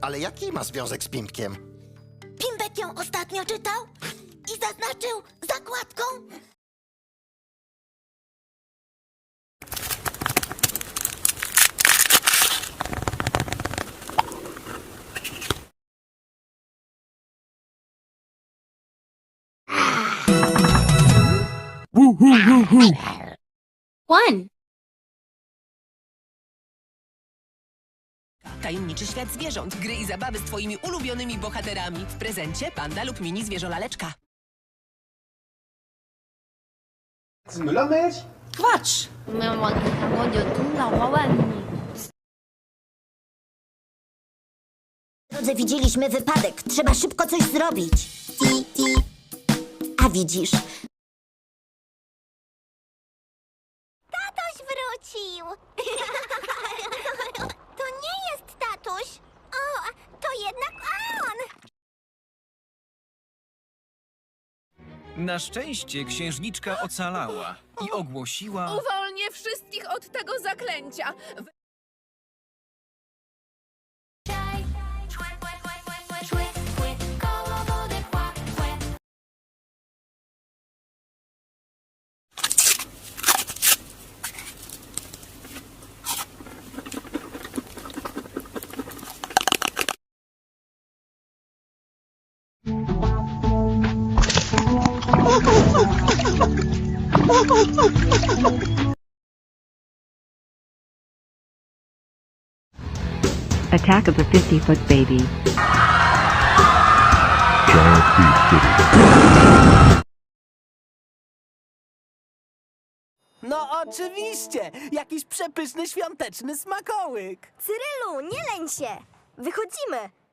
Ale jaki ma związek z Pimpkiem? Pimpek ją ostatnio czytał i zaznaczył zakładką. One. tajemniczy świat zwierząt, gry i zabawy z Twoimi ulubionymi bohaterami. W prezencie panda lub mini zwierzolaleczka. Müllermilch? Quatsch! Drodzy, widzieliśmy wypadek. Trzeba szybko coś zrobić. Ti, ti. A widzisz, Tatoś wrócił! Na szczęście księżniczka ocalała i ogłosiła... Uwolnię wszystkich od tego zaklęcia. Attack of the 50 Foot Baby. No oczywiście! Jakiś przepyszny świąteczny smakołyk! Cyrylu, nie lęń się. Wychodzimy.